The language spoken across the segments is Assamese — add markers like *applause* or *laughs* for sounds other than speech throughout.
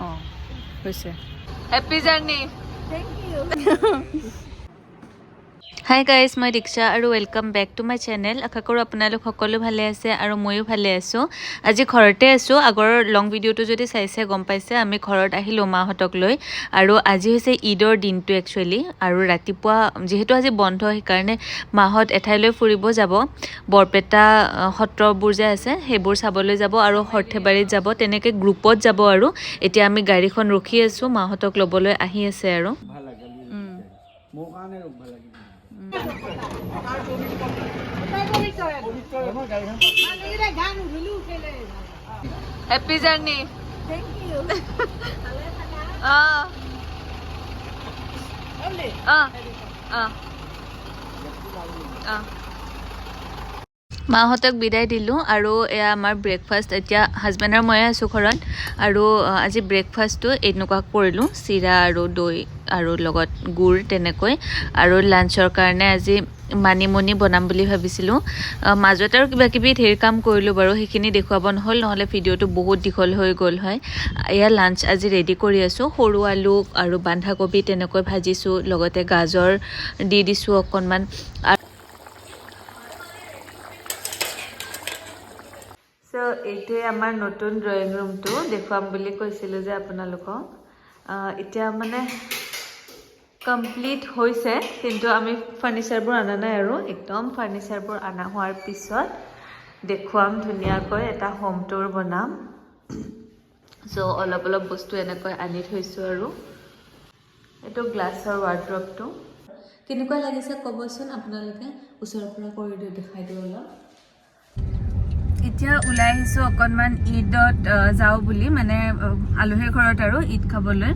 অঁ হৈছে হেপী জাৰ্ণি *laughs* Hi guys মই দীক্ষা আৰু welcome back to my channel আশা কৰোঁ আপোনালোক সকলো ভালে আছে আৰু ময়ো ভালে আছোঁ। আজি ঘৰতে আছোঁ। আগৰ লং ভিডিঅ'টো যদি চাইছে গম পাইছে আমি ঘৰত আহিলোঁ মাহঁতক লৈ। আৰু আজি হৈছে ঈদৰ দিনটো একচুৱেলি আৰু ৰাতিপুৱা যিহেতু আজি বন্ধ সেইকাৰণে মাহঁত এঠাইলৈ ফুৰিব যাব। বৰপেটা সত্ৰবোৰ যে আছে সেইবোৰ চাবলৈ যাব আৰু সৰ্থেবাৰীত যাব। তেনেকৈ গ্ৰুপত যাব আৰু। এতিয়া আমি গাড়ীখন ৰখি আছোঁ। মাহঁতক ল'বলৈ আহি আছে আৰু। মোৰ কাৰণে ৰূপ ভাল লাগে হেপী জাৰ্ণি অঁ অঁ অঁ অঁ মাহঁতক বিদায় দিলোঁ আৰু এয়া আমাৰ ব্ৰেকফাষ্ট এতিয়া হাজবেণ্ড আৰু ময়ে আছোঁ ঘৰত। আৰু আজি ব্ৰেকফাষ্টটো এনেকুৱা কৰিলোঁ চিৰা আৰু দৈ আৰু লগত গুড় তেনেকৈ। আৰু লাঞ্চৰ কাৰণে আজি মানিমুনি বনাম বুলি ভাবিছিলোঁ। মাজত আৰু কিবা কিবি ধেৰ কাম কৰিলোঁ বাৰু সেইখিনি দেখুৱাব নহ'ল নহ'লে ভিডিঅ'টো বহুত দীঘল হৈ গ'ল হয়। এয়া লাঞ্চ আজি ৰেডি কৰি আছোঁ সৰু আলু আৰু বন্ধাকবি তেনেকৈ ভাজিছোঁ লগতে গাজৰ দি দিছোঁ অকণমান। এইটোৱে আমাৰ নতুন ড্ৰয়িং ৰুমটো দেখুৱাম বুলি কৈছিলোঁ যে আপোনালোকক। এতিয়া মানে কমপ্লিট হৈছে কিন্তু আমি ফাৰ্নিচাৰবোৰ অনা নাই আৰু। একদম ফাৰ্নিচাৰবোৰ অনা হোৱাৰ পিছত দেখুৱাম ধুনীয়াকৈ এটা হোম টুৰ বনাম। চ' অলপ অলপ বস্তু এনেকৈ আনি থৈছোঁ আৰু। এইটো গ্লাছৰ ৱাৰ্ড্ৰপটো কেনেকুৱা লাগিছে ক'বচোন আপোনালোকে? ওচৰৰ পৰা কৰি দিওঁ দেখাই দিওঁ অলপ। এতিয়া ওলাই আহিছোঁ অকণমান ঈদত যাওঁ বুলি মানে আলহীৰ ঘৰত আৰু ঈদ খাবলৈ।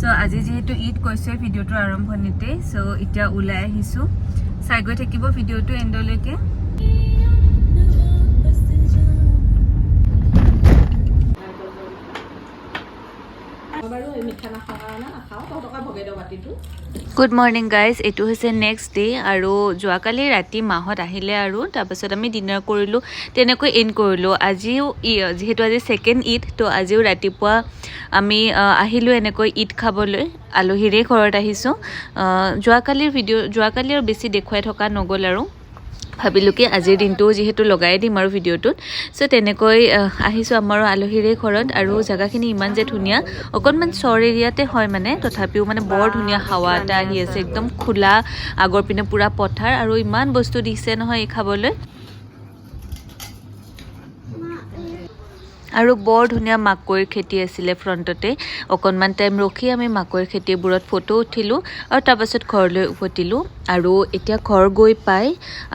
চ' আজি যিহেতু ঈদ কৈছে ভিডিঅ'টোৰ আৰম্ভণিতেই। চ' এতিয়া ওলাই আহিছোঁ। চাই গৈ থাকিব ভিডিঅ'টো এণ্ডলৈকে। গুড মৰ্ণিং গাইজ এইটো হৈছে নেক্সট ডে আৰু যোৱাকালি ৰাতি মাহত আহিলে আৰু তাৰপাছত আমি ডিনাৰ কৰিলোঁ তেনেকৈ এণ্ড কৰিলোঁ। আজিও যিহেতু আজি ছেকেণ্ড ঈদ তো আজিও ৰাতিপুৱা আমি আহ, আহিলোঁ এনেকৈ ঈদ খাবলৈ। আলহীৰে ঘৰত আহিছোঁ। আহ, যোৱাকালিৰ ভিডিঅ' যোৱাকালি আৰু বেছি দেখুৱাই থকা নগ'ল আৰু। ভাবিলোঁ কি আজিৰ দিনটো যিহেতু লগাই দিম আৰু ভিডিঅ'টোত। চ' তেনেকৈ আহ, আহিছোঁ আমাৰো আলহীৰে ঘৰত আৰু জেগাখিনি ইমান যে ধুনীয়া। অকণমান চৰ এৰিয়াতে হয় মানে তথাপিও মানে বৰ ধুনীয়া হাৱা এটা আহি আছে একদম খোলা আগৰ পিনে পূৰা পথাৰ আৰু ইমান বস্তু দিছে নহয় এই খাবলৈ। আৰু বৰ ধুনীয়া মাকৈৰ খেতি আছিলে ফ্ৰণ্টতে। অকণমান টাইম ৰখি আমি মাকৈৰ খেতিবোৰত ফটো উঠিলোঁ আৰু তাৰপাছত ঘৰলৈ উভতিলোঁ। আৰু এতিয়া ঘৰ গৈ পাই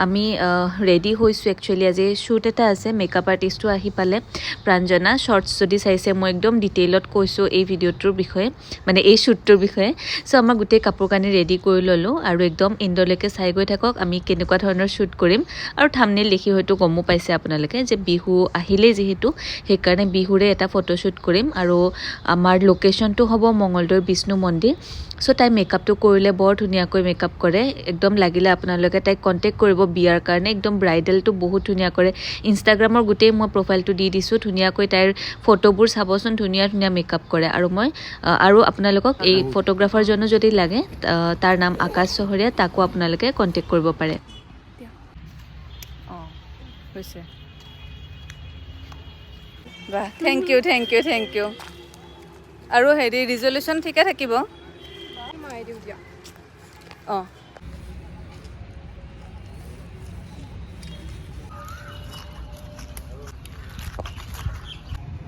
আমি ৰেডি হৈছোঁ একচুৱেলি আজি। শ্বুট এটা আছে মেকআপ আৰ্টিষ্টো আহি পালে। প্ৰাঞ্জনা শ্বৰ্টছ যদি চাইছে, মই একদম ডিটেইলত কৈছোঁ এই ভিডিঅ'টোৰ বিষয়ে মানে এই শ্বুটটোৰ বিষয়ে। চ' আমাৰ গোটেই কাপোৰ কানি ৰেডি কৰি ল'লোঁ আৰু একদম ইণ্ডলৈকে চাই গৈ থাকক, আমি কেনেকুৱা ধৰণৰ শ্বুট কৰিম। আৰু থামনেল দেখি হয়তো গমো পাইছে আপোনালোকে যে বিহু আহিলেই যিহেতু, সেইকাৰণে বিহুৰে এটা ফটোশ্বুট কৰিম। আৰু আমাৰ লোকেশ্যনটো হ'ব মঙলদৈ বিষ্ণু মন্দিৰ। চ' তাই মেকআপটো কৰিলে, বৰ ধুনীয়াকৈ মেকআপ কৰে। একদম লাগিলে আপোনালোকে তাইক কণ্টেক্ট কৰিব বিয়াৰ কাৰণে। একদম ব্ৰাইডেলটো বহুত ধুনীয়া কৰে। ইনষ্টাগ্ৰামৰ গোটেই মই প্ৰফাইলটো দি দিছোঁ। ধুনীয়াকৈ তাইৰ ফটোবোৰ চাবচোন ধুনীয়া ধুনীয়া মেকআপ কৰে। আৰু মই আৰু আপোনালোকক এই ফটোগ্ৰাফাৰজনো যদি লাগে তাৰ নাম আকাশ চহৰীয়া তাকো আপোনালোকে কণ্টেক্ট কৰিব পাৰে। অঁ হৈছে। বাহ thank you thank you thank you আৰু হেৰি ৰিজলিউশ্যন ঠিকে থাকিব? অঁ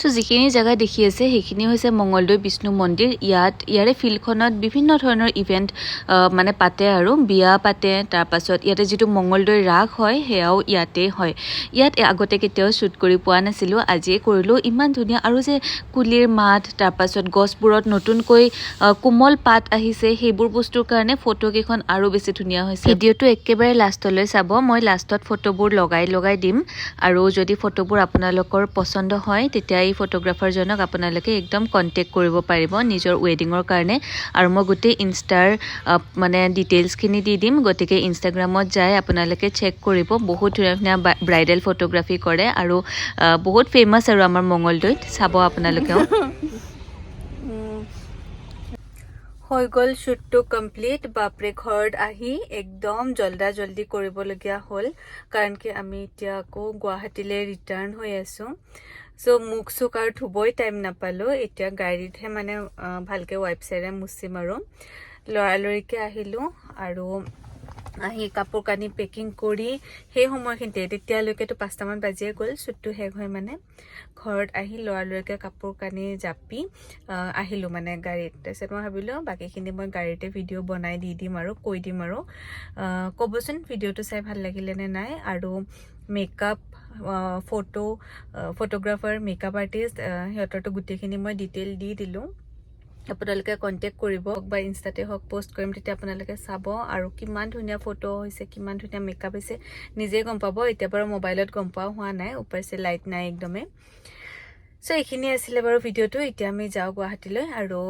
চ' যিখিনি জেগা দেখি আছে সেইখিনি হৈছে মঙলদৈ বিষ্ণু মন্দিৰ। ইয়াত ইয়াৰে ফিল্ডখনত বিভিন্ন ধৰণৰ ইভেণ্ট মানে পাতে আৰু বিয়া পাতে। তাৰপাছত ইয়াতে যিটো মঙলদৈ ৰাস হয় সেয়াও ইয়াতেই হয়। ইয়াত আগতে কেতিয়াও শ্বুট কৰি পোৱা নাছিলোঁ। আজিয়ে কৰিলোঁ। ইমান ধুনীয়া। আৰু যে কুলিৰ মাত তাৰপাছত গছবোৰত নতুনকৈ কোমল পাত আহিছে সেইবোৰ বস্তুৰ কাৰণে ফটোকেইখন আৰু বেছি ধুনীয়া হৈছে। ভিডিঅ'টো একেবাৰে লাষ্টলৈ চাব। মই লাষ্টত ফটোবোৰ লগাই লগাই দিম। আৰু যদি ফটোবোৰ আপোনালোকৰ পচন্দ হয় তেতিয়া এই ফটোগ্ৰাফাৰজনক আপোনালোকে একদম কণ্টেক্ট কৰিব পাৰিব নিজৰ ৱেডিঙৰ কাৰণে। আৰু মই গোটেই ইনষ্টাৰ মানে ডিটেইলছখিনি দি দিম। গতিকে ইনষ্টাগ্ৰামত যাই আপোনালোকে চেক কৰিব। বহুত ধুনীয়া ধুনীয়া ব্ৰাইডেল ফটোগ্ৰাফী কৰে। আৰু বহুত ফেমাছ আৰু আমাৰ মঙলদৈত চাব আপোনালোকেও। *laughs* হৈ গ'ল শ্বুটটো কমপ্লিট। বাপৰে, ঘৰত আহি একদম জল্দা জল্দি কৰিবলগীয়া হ'ল। কাৰণ কি আমি এতিয়া আকৌ গুৱাহাটীলৈ ৰিটাৰ্ণ হৈ আছোঁ। চ' মুখ চুখ আৰু ধুবই টাইম নাপালোঁ। এতিয়া গাড়ীতহে মানে ভালকৈ ভালকৈ চাইৰে মুচিম আৰু লৰালৰিকৈ আহিলোঁ আৰু আহি কাপোৰ কানি পেকিং কৰি সেই সময়খিনিতে তেতিয়ালৈকেতো পাঁচটামান বাজিয়ে গ'ল শ্বুটটো শেষ হয় মানে ঘৰত আহি লৰালৰিকৈ কাপোৰ কানি জাপি আহ, আহিলোঁ মানে গাড়ীত। তাৰপিছত মই ভাবিলোঁ বাকীখিনি মই গাড়ীতে ভিডিঅ' বনাই দি দিম আৰু কৈ দিম আৰু। ক'বচোন ভিডিঅ'টো চাই ভাল লাগিলে নে নাই? আৰু makeup photo photographer makeup artist সিহঁতৰতো গোটেইখিনি মই ডিটেইল দি দিলোঁ। আপোনালোকে কণ্টেক্ট কৰিব বা ইনষ্টাতে হওক পষ্ট কৰিম তেতিয়া আপোনালোকে চাব আৰু কিমান ধুনীয়া ফটো হৈছে কিমান ধুনীয়া মেকআপ হৈছে নিজেই গম পাব। এতিয়া বাৰু মোবাইলত গম পোৱা হোৱা নাই ওপৰছে লাইট নাই একদমেই। চ' এইখিনি আছিলে বাৰু ভিডিঅ'টো এতিয়া আমি যাওঁ গুৱাহাটীলৈ আৰু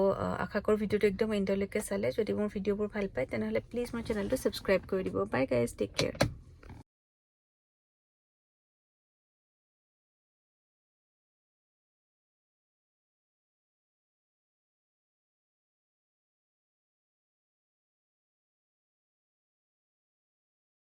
আশা কৰোঁ ভিডিঅ'টো একদম এণ্ডলৈকে চালে। যদি মোৰ ভিডিঅ'বোৰ ভাল পায় তেনেহ'লে প্লিজ মোৰ চেনেলটো ছাবস্ক্ৰাইব কৰি দিব। বাই গাইজ টেক কেয়াৰ